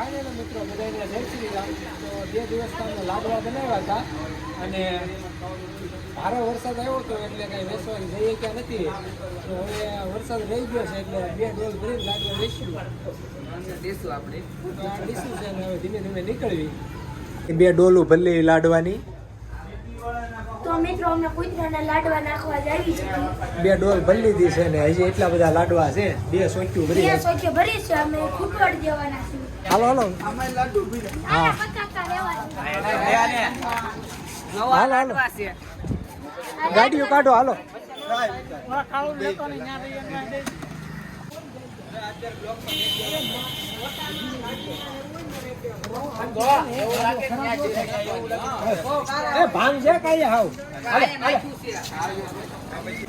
Final મિત્રો બધાને જય શ્રી રામ. તો બે દિવસ તમને લાડવા બનાવ્યા હતા અને ભારે વરસાદ આવ્યો હતો એટલે કાંઈ વેસવાની જઈએ ક્યાં નથી. તો હવે વરસાદ રહી ગયો છે એટલે બે ડોલ ભરીને લાડવા દેશું આપણે. તો આ ડીશું છે ને હવે ધીમે ધીમે નીકળવી. બે ડોલું ભલ્લી લાડવાની. તો મિત્રો અમે કૂતરાના લાડવા નાખવા જાવી છે. બે ડોલ ભલ્લી દી છે ને હજી એટલા બધા લાડવા છે. બે સોચ્યું ભરી ભરી છે અમે ખૂટવાડ દેવાના છે હાલો હાલો. નવા હાલો, હાલો. ગાડીઓ કાઢો હાલો. ભાંગ છે કઈ હાવ હાલે હાલે સાઈડમાં લઈ જાઓ થોડી ગાડી વાળા હારે રાખજો બધાય આપણે બધા ઉતરી દેવી હારે અને આબો પૂરા હાલે જો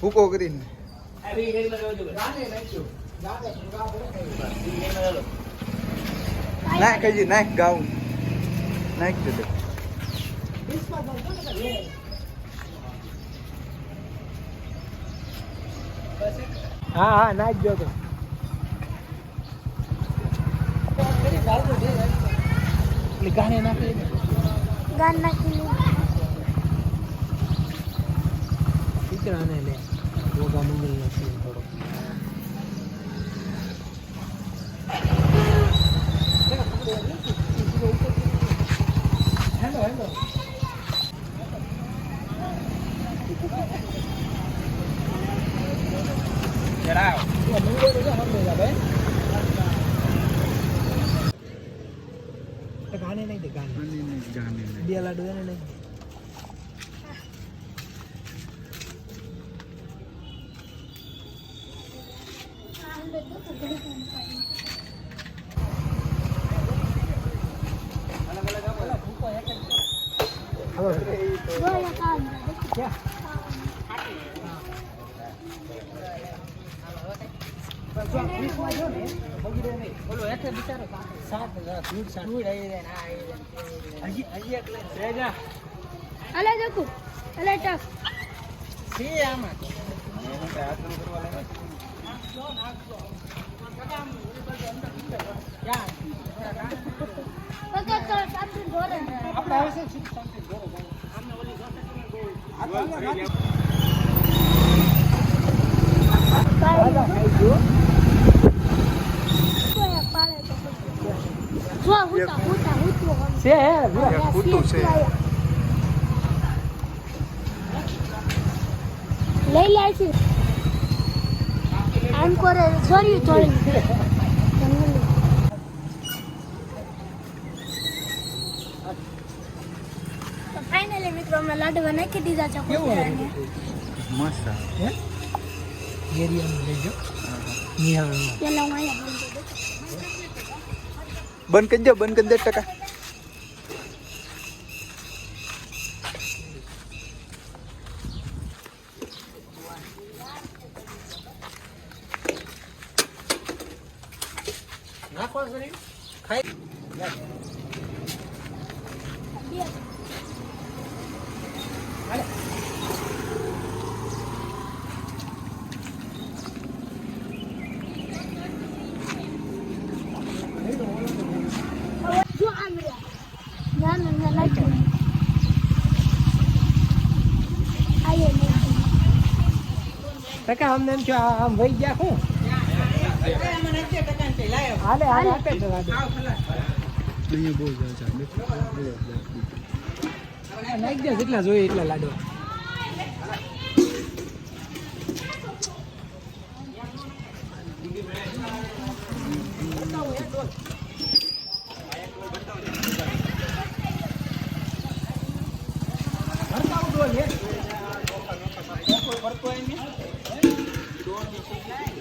ભૂકો કરીને. નાખ હજી નાખ ગાઉન. નાખ દે હા હા નાખજો તો. એટલે ગાને નાખી દે. ગાન નાખી દીકરાને લે યોગા મંદિરનો સીન થોડો હેલો હેલો ચડાવ ગાને નહીં દે ગાને બે લાડુ એને નહીં હવે ગોળા કામ ક્યાં સાત હજાર ફૂટ સાત હજી હજી એક લાખ છે જા અલે દેખો અલે ટક છે આમાં. પકડ તો તાતું ધોરે આપણે હવે છે સીધું શાંતિ ઘરે જાઓ. દાદા ખાઈ ગયો કોઈ પાડે તો પછી. જો હુતા હુતા હુતું હોય. છે હે લ્યો. આ હુતું છે. સીટ લઈ લે છે આમ કરે જોર્યું થોડી ફાઇનલી મિત્રો અમે લાડવા નાખી દીધા છે કેવું મસ્ત હે એરિયામાં લેજો નિહાળમાં પેલા હું અહીંયા બંધ કરી દો બંધ કરી દે ટકા નાખવાનું શરીર ખાઈ બે. જો આમ રે. ના ના ના નાખ્યું. આયે નાખ્યું. ટકા અમને એમ થયું આ આમ વહી ગયા શું હાલે હાલે આપે નહીં બહુ જાય છે નાખી દે જેટલા જોઈએ એટલા લાડો ભરતો એમ દોઢ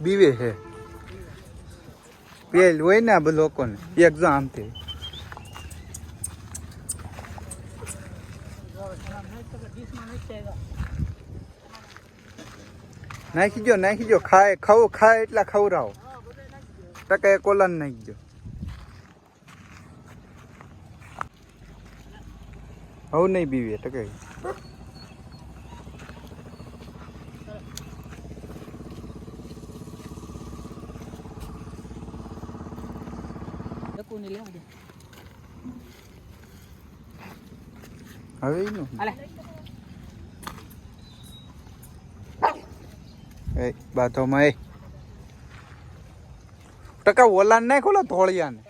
બીવે છે. પેલ હોય ને આ લોકોને. એક જો આમથી. નાખી જો નાખી જો ખાય ખાવ ખાય એટલા ખવડાવો. ટકા એ કોલાન નાખી જો હવે નહીં બીવે, ટકા. હવે નું. એ બાથોમાં એ. ટકા ઓલાન નાખો ઓલા ધોળિયા ને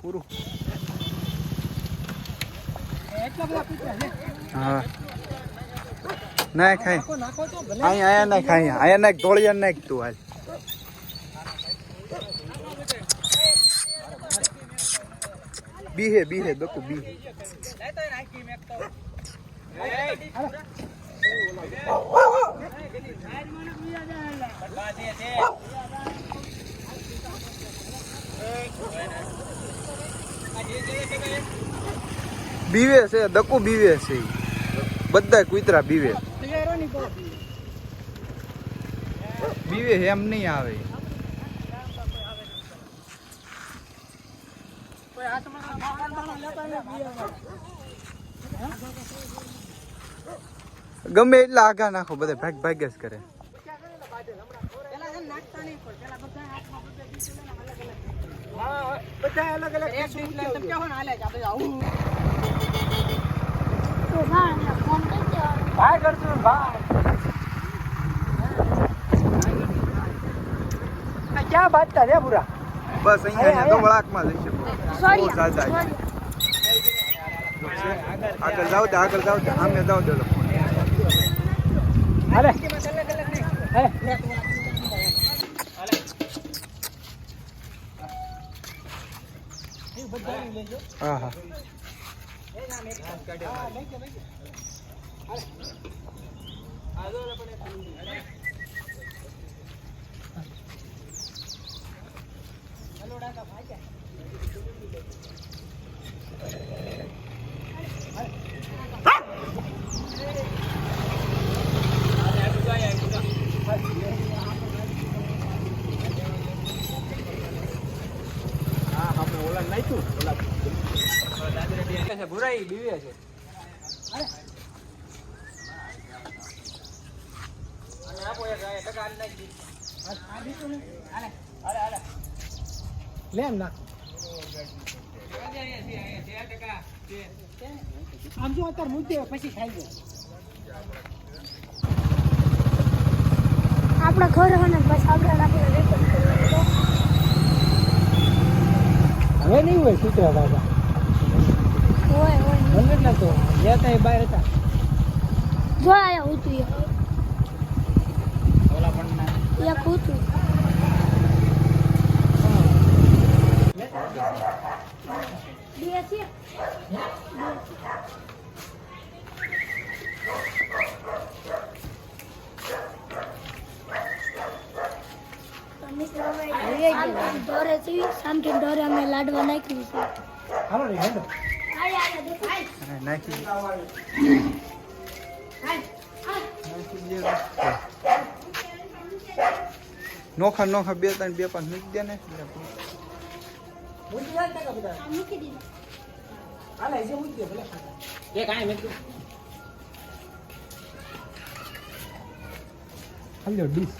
પૂરું. હા. ના ખાય અહીંયા આયા નાખ અહીંયા આયા નાખ ધોળિયા નાખ તું બીહે બીહે દકુ બીહે બીવે છે દકુ બીવે છે. બધા કુતરા બીવે બીવે એમ નહીં આવે ગમે એટલા આગા નાખો બધા ભાગ ભાગ જ કરે. ક્યાં બાજતા રે પૂરા બસ અહીંયા તો જઈ શકો. બહુ સાજા છે. આગળ જાવ આગળ જાવ દે જાવ દે અરે. હાલે હા હા. ભુરાઈ બીવે છે. લે એમ નાખ. આમ જો અત્યારે મુદ્દે પછી ખાઈ જાય આપણા ઘર હોય બસ આગળ આપણે રેકોર્ડ કરવાનું હવે નહીં હોય કૂતરા બાબા. હોય હોય. જ લાગતો. જ્યાં ત્યાં બહાર હતા. જો આયા એક એક ઉતું બે છે. ઢોરે છે. સામથી અમે લાડવા નાખ્યું છે. હાલો રે હેડો. નાખી નાખી. નોખા બે ત્રણ બે પાંચ મૂકી દે ને હાલે ડીશ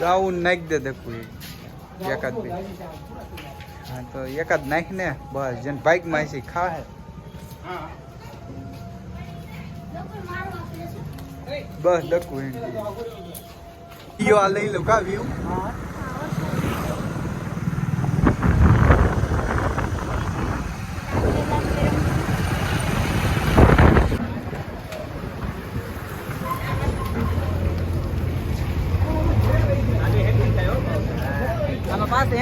ગાઉન નાખી દે દેખું એકાદ બે. હા, તો એકાદ નાખ ને બસ, જેને બાઈકમાં છે ખા હે બસ, ડકું ઈયો આ લઈ લો, કા, વ્યૂ?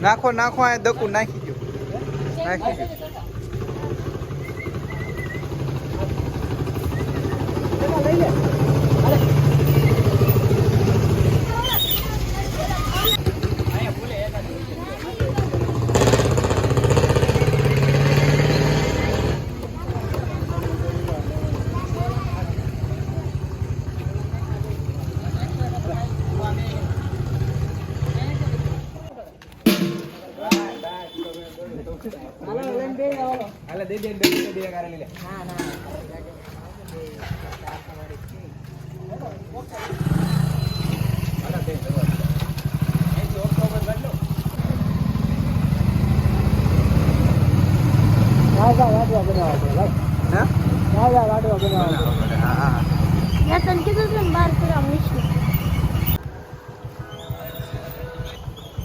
નાખો નાખો આ દકુ નાખી દો નાખી દો પેલા લઈ લે અરે હાલો લઈને બે આવો હાલે દે દે દે દે દે કારે લઈ લે હાલો દે દે અહીંથી ઓક્ટોબર બદલો રાજા લાડવા બનાવવા છે ભાઈ હા રાજા લાડવા બનાવવા છે હા મેં તને કીધું હતું ને બાર કરવા મૂકશું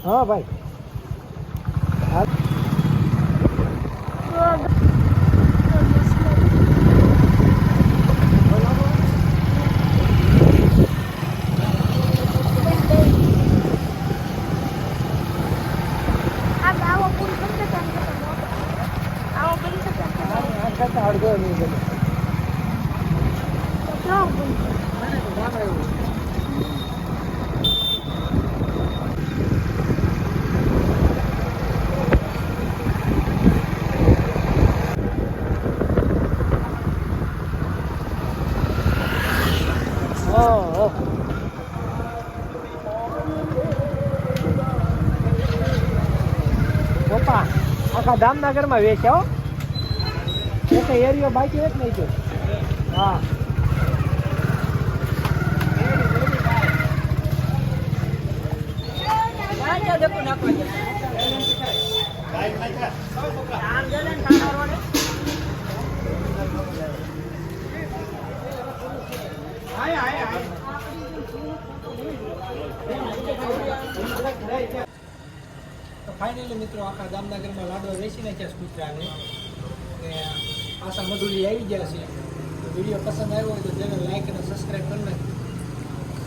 હા ભાઈ હા આ આવો પૂરી કરી શકે એમ તો મોટો. આવો કરી શકે એમ તો આ કરતા અડધો નહીં બને કેવો પૂરી? ગામ આવ્યું Oh, oh. પપ્પા આખા દામનગરમાં વેચ્યા હો. એક એરિયો બાકી એક નહીં ગયો હા તો ફાઇનલી મિત્રો, આખા દામનગરમાં લાડવા વેચી નાખ્યા કૂતરાને. ને પાછા મધુરી આવી ગયા છે. વીડિયો પસંદ આવ્યો હોય તો ચેનલ લાઈક અને સબસ્ક્રાઈબ કરી નાખજો.